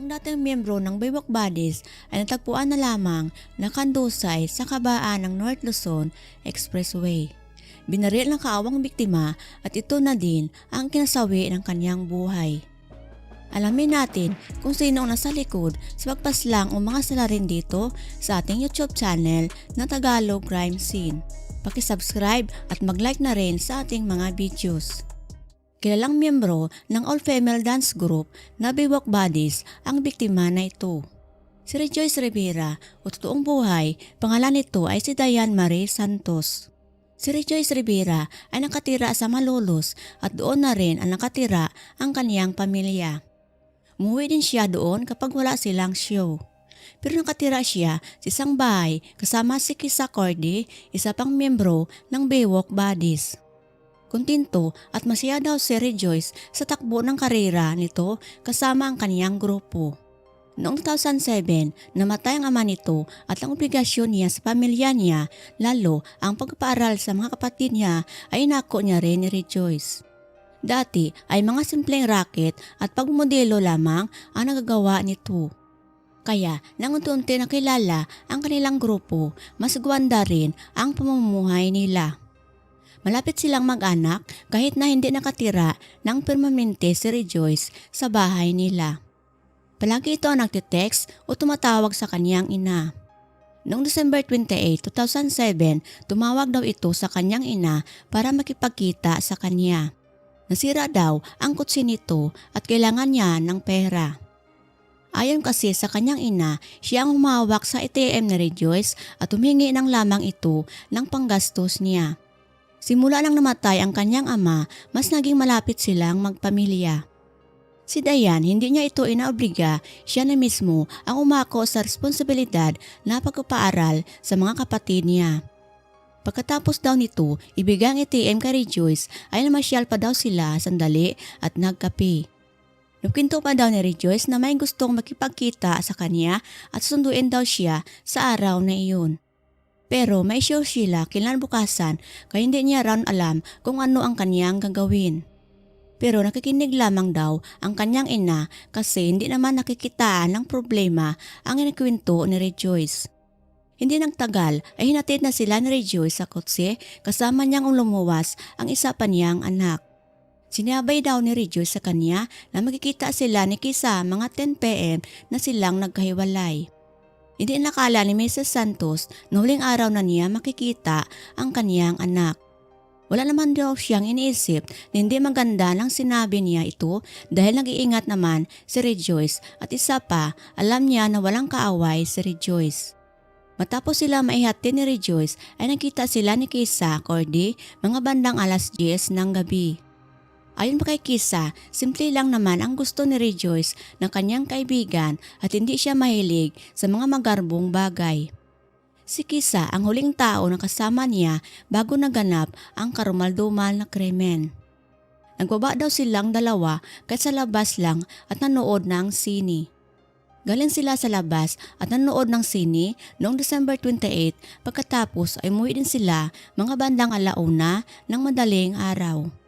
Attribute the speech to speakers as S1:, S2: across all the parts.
S1: Ang dating miyembro ng Baywalk Buddies ay natagpuan na lamang na kandusay sa kabaan ng North Luzon Expressway. Binaril ng kaawang biktima at ito na din ang kinasawi ng kanyang buhay. Alamin natin kung sino ang nasa likod sa pagpaslang o mga salarin dito sa ating YouTube channel na Tagalog Crime Scene. Pakisubscribe at mag-like na rin sa ating mga videos. Kilalang miyembro ng all-female dance group na Baywalk Buddies ang biktima na ito. Si Rejoice Rivera o totoong buhay, pangalan nito ay si Diane Marie Santos. Si Rejoice Rivera ay nakatira sa Malolos at doon na rin ang nakatira ang kaniyang pamilya. Umuwi din siya doon kapag wala silang show. Pero nakatira siya sa isang bahay kasama si Kisa Cordy, isa pang miyembro ng Baywalk Buddies. Kuntinto at masaya daw si Rejoice sa takbo ng karera nito kasama ang kaniyang grupo. Noong 2007, namatay ang ama nito at ang obligasyon niya sa pamilya niya, lalo ang pagpaaral sa mga kapatid niya ay nako niya rin ni Rejoice. Dati ay mga simpleng racket at pagmodelo lamang ang nagagawa nito. Kaya nang unti-unti nakilala ang kanilang grupo, mas gwanda rin ang pamumuhay nila. Malapit silang mag-anak kahit na hindi nakatira ng permanente si Rejoice sa bahay nila. Palagi ito ang nagtitext o tumatawag sa kanyang ina. Noong December 28, 2007, tumawag daw ito sa kanyang ina para makipagkita sa kanya. Nasira daw ang kutsi nito at kailangan niya ng pera. Ayon kasi sa kanyang ina, siya ang humawak sa ATM ni Rejoice at humingi ng lamang ito ng panggastos niya. Simula nang namatay ang kanyang ama, mas naging malapit silang magpamilya. Si Dayan, hindi niya ito inaobliga, siya na mismo ang umako sa responsibilidad na pagpapaaral sa mga kapatid niya. Pagkatapos daw nito, ibigay ang ATM kay Rejoice ay namasyal pa daw sila sandali at nagkape. Nagkwento pa daw ni Rejoice na may gustong makipagkita sa kanya at sunduin daw siya sa araw na iyon. Pero may show sila kinabukasan kaya hindi niya raw alam kung ano ang kanyang gagawin. Pero nakikinig lamang daw ang kanyang ina kasi hindi naman nakikitaan ng problema ang inikwento ni Rejoice. Hindi nang tagal ay hinatid na sila ni Rejoice sa kotse kasama niyang lumuwas ang isa pa niyang anak. Sinabay daw ni Rejoice sa kanya na magkikita sila ni Kisa mga 10pm na silang nagkahiwalay. Hindi nakala ni Mrs. Santos na huling araw na niya makikita ang kaniyang anak. Wala naman daw siyang iniisip na hindi maganda lang sinabi niya ito dahil nag-iingat naman si Rejoice at isa pa alam niya na walang kaaway si Rejoice. Matapos sila maihati ni Rejoice ay nakita sila ni Kisa Cordy mga bandang alas 10 ng gabi. Ayon kay Kisa, simple lang naman ang gusto ni Rejoice ng kanyang kaibigan at hindi siya mahilig sa mga magarbong bagay. Si Kisa ang huling tao na kasama niya bago naganap ang karumaldumal na krimen. Nagbaba daw silang dalawa kahit sa labas lang at nanood ng sini. Galing sila sa labas at nanood ng sini noong December 28 pagkatapos ay umuwi din sila mga bandang alauna ng madaling araw.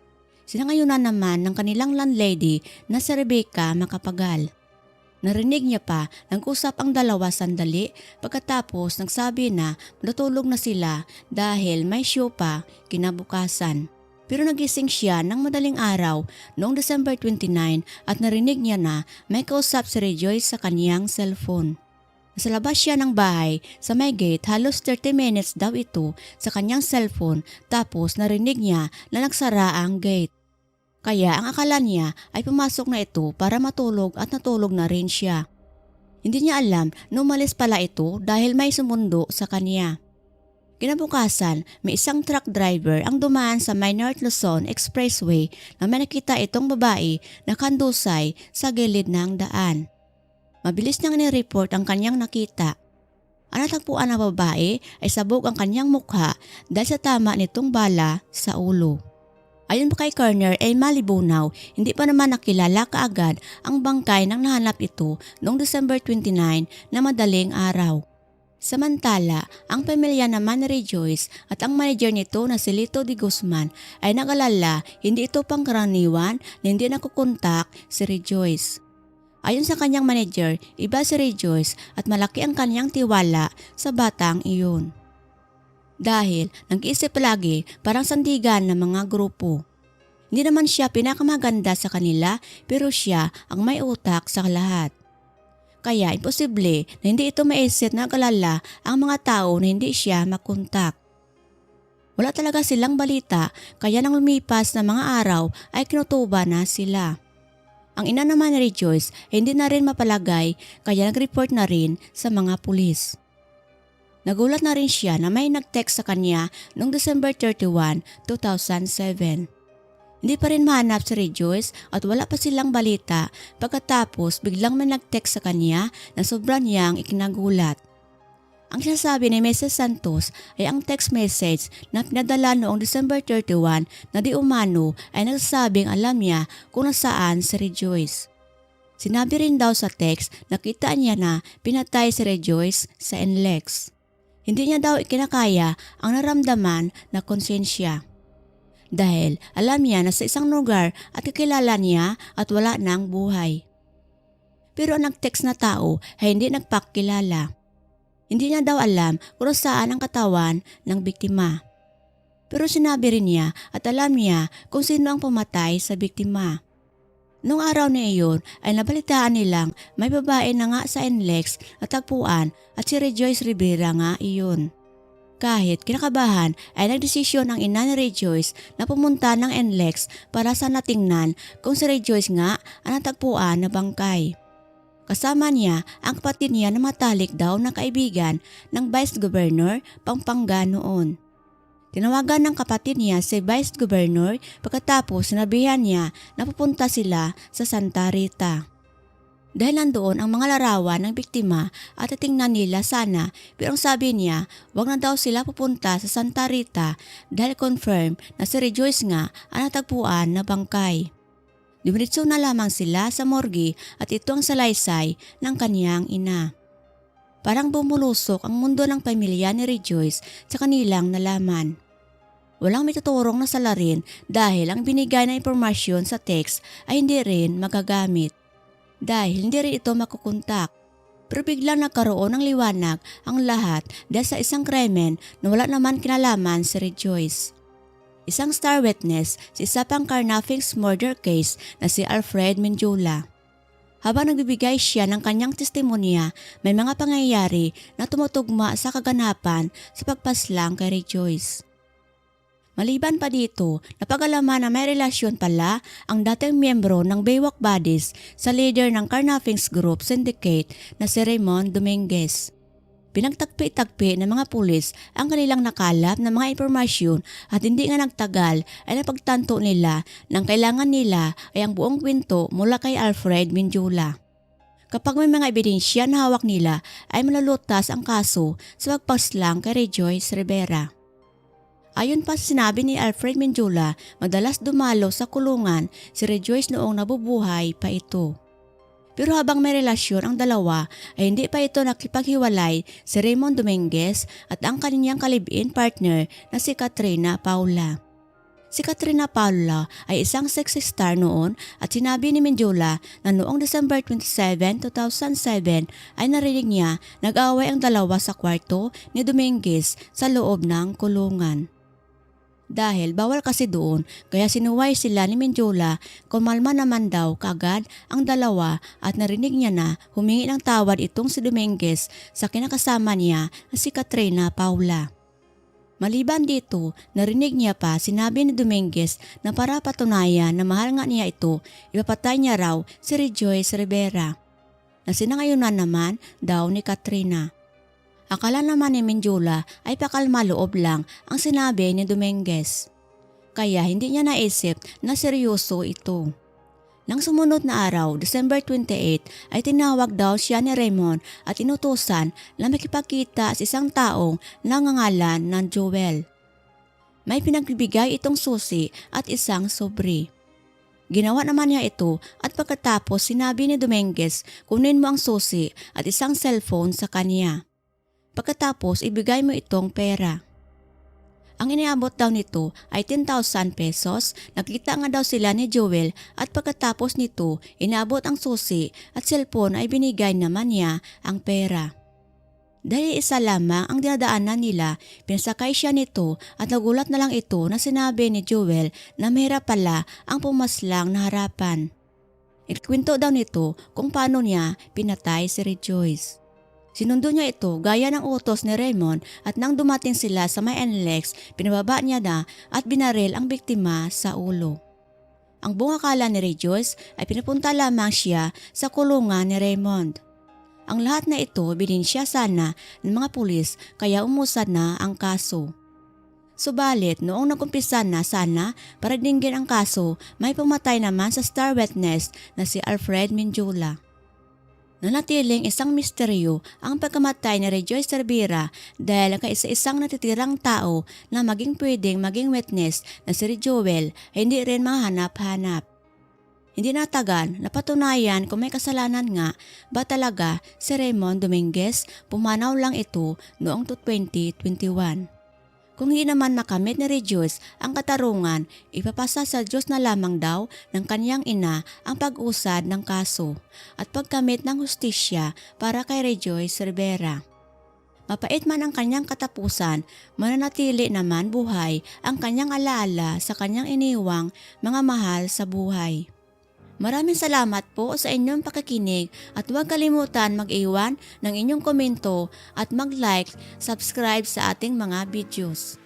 S1: Sinangayunan naman ng kanilang landlady na si Rebecca makapagal. Narinig niya pa, nag-usap ang dalawa sandali pagkatapos nagsabi na natulog na sila dahil may show pa kinabukasan. Pero nagising siya ng madaling araw noong December 29 at narinig niya na may kausap si Rejoice sa kaniyang cellphone. Nasa labas siya ng bahay sa may gate halos 30 minutes daw ito sa kanyang cellphone tapos narinig niya na nagsara ang gate. Kaya ang akala niya ay pumasok na ito para matulog at natulog na rin siya. Hindi niya alam na umalis pala ito dahil may sumundo sa kanya. Kinabukasan, may isang truck driver ang dumaan sa may North Luzon Expressway na may nakita itong babae na kandusay sa gilid ng daan. Mabilis niyang ni-report ang kanyang nakita. Ang natagpuan ng babae ay sabog ang kanyang mukha dahil sa tama nitong bala sa ulo. Ayon pa kay Kerner ay malibunaw, hindi pa naman nakilala kaagad ang bangkay nang nahanap ito noong December 29 na madaling araw. Samantala, ang pamilya naman ni Rejoice at ang manager nito na si Lito de Guzman ay nagalala hindi ito pangkaraniwan na hindi nakukontak si Rejoice. Ayon sa kanyang manager, iba si Rejoice at malaki ang kanyang tiwala sa batang iyon. Dahil nag-iisip palagi parang sandigan ng mga grupo. Hindi naman siya pinakamaganda sa kanila pero siya ang may utak sa lahat. Kaya imposible na hindi ito maisip na kalala ang mga tao na hindi siya makontak. Wala talaga silang balita kaya nang lumipas na mga araw ay kinutuba na sila. Ang ina naman ni Rejoice ay hindi na rin mapalagay kaya nag-report na rin sa mga pulis. Nagulat na rin siya na may nag-text sa kanya noong December 31, 2007. Hindi pa rin mahanap si Rejoice at wala pa silang balita pagkatapos biglang may nag-text sa kanya na sobrang niyang ikinagulat. Ang sinasabi ni Mrs. Santos ay ang text message na pinadala noong December 31 na di umano ay nagsasabing alam niya kung nasaan si Rejoice. Sinabi rin daw sa text na kita niya na pinatay si Rejoice sa NLEX. Hindi niya daw ikinakaya ang naramdaman na konsensya. Dahil alam niya na sa isang lugar at kakilala niya at wala nang buhay. Pero ang nag-text na tao ay hindi nagpakilala. Hindi niya daw alam kung saan ang katawan ng biktima. Pero sinabi rin niya at alam niya kung sino ang pumatay sa biktima. Noong araw na iyon ay nabalitaan nilang may babae na nga sa NLEX na tagpuan at si Rejoice Rivera nga iyon. Kahit kinakabahan ay nagdesisyon ang ina ni Rejoice na pumunta ng NLEX para sa natingnan kung si Rejoice nga ang natagpuan na bangkay. Kasama niya ang kapatid niya na matalik daw na kaibigan ng Vice Governor Pampanga noon. Tinawagan ng kapatid niya si Vice Governor pagkatapos sinabihan niya na pupunta sila sa Santa Rita. Dahil nandoon ang mga larawan ng biktima at titingnan nila sana pero ang sabi niya wag na daw sila pupunta sa Santa Rita dahil confirm na si Rejoice nga ang natagpuan na bangkay. Dumiritso na lamang sila sa morgue at ito ang salaysay ng kaniyang ina. Parang bumulusok ang mundo ng pamilya ni Rejoice sa kanilang nalaman. Walang may tuturong na salarin dahil ang binigay na impormasyon sa text ay hindi rin magagamit. Dahil hindi rin ito makukontak. Pero biglang nagkaroon ng liwanag ang lahat dahil sa isang krimen na wala naman kinalaman si Rejoice. Isang star witness sa isa pang carnifex murder case na si Alfred Menjula. Habang nagbibigay siya ng kanyang testimonya, may mga pangyayari na tumutugma sa kaganapan sa pagpaslang kay Rejoice. Maliban pa dito, napagalaman na may relasyon pala ang dating miyembro ng Baywalk Buddies sa leader ng Carnafings Group Syndicate na si Raymond Dominguez. Pinagtagpi-tagpi ng mga pulis ang kanilang nakalap ng mga impormasyon at hindi nga nagtagal ay napagtanto nila nang kailangan nila ay ang buong kwento mula kay Alfred Minjula. Kapag may mga ebidensya na hawak nila ay malulutas ang kaso sa pagpaslang kay Rejoice Rivera. Ayon pa sinabi ni Alfred Minjula, madalas dumalo sa kulungan si Rejoice noong nabubuhay pa ito. Pero habang may relasyon ang dalawa ay hindi pa ito nakipaghiwalay si Raymond Dominguez at ang kanyang kalibin partner na si Katrina Paula. Si Katrina Paula ay isang sexy star noon at sinabi ni Menjola na noong December 27, 2007 ay narinig niya nag-away ang dalawa sa kwarto ni Dominguez sa loob ng kulungan. Dahil bawal kasi doon kaya sinuway sila ni Menjola kumalma naman daw kagad ang dalawa at narinig niya na humingi ng tawad itong si Dominguez sa kinakasama niya na si Katrina Paula. Maliban dito, narinig niya pa sinabi ni Dominguez na para patunayan na mahal nga niya ito, ipapatay niya raw si Rejoice Rivera. Na sinangayunan naman daw ni Katrina. Akala naman ni Menjula ay pakalma loob lang ang sinabi ni Dominguez. Kaya hindi niya naisip na seryoso ito. Nang sumunod na araw, December 28, ay tinawag daw siya ni Raymond at inutusan na makipagkita sa isang taong nangangalan ng Joel. May pinagbibigay itong susi at isang sobre. Ginawa naman niya ito at pagkatapos sinabi ni Dominguez kunin mo ang susi at isang cellphone sa kanya. Pagkatapos ibigay mo itong pera. Ang iniabot daw nito ay 10,000 pesos. Nakita nga daw sila ni Joel at pagkatapos nito, inabot ang susi at cellphone ay binigay naman niya ang pera. Dahil isa lamang ang dinadaanan nila, pinsakay siya nito at nagulat na lang ito na sinabi ni Joel na mahirap pala ang pumaslang na harapan. Ikwento daw nito kung paano niya pinatay si Rejoice. Sinundo niya ito gaya ng utos ni Raymond at nang dumating sila sa may NLEX, pinababa niya na at binaril ang biktima sa ulo. Ang buong akala ni Rejoice ay pinapunta lamang siya sa kulungan ni Raymond. Ang lahat na ito bininsya sana ng mga pulis kaya umusad na ang kaso. Subalit noong nagumpisa na sana para dinggin ang kaso, may pumatay naman sa star witness na si Alfred Minjula. Nanatiling isang misteryo ang pagkamatay ni Rejoice Cervera dahil kaisa-isang natitirang tao na maging pwedeng maging witness na si Joel hindi rin mahanap-hanap. Hindi natagal, napatunayan kung may kasalanan nga ba talaga si Raymond Dominguez pumanaw lang ito noong 2021. Kung hindi naman makamit ni Rejoice ang katarungan, ipapasa sa Diyos na lamang daw ng kanyang ina ang pag-usad ng kaso at pagkamit ng hustisya para kay Rejoice Rivera. Mapait man ang kanyang katapusan, mananatili naman buhay ang kanyang alaala sa kanyang iniwang mga mahal sa buhay. Maraming salamat po sa inyong pakikinig at huwag kalimutan mag-iwan ng inyong komento at mag-like, subscribe sa ating mga videos.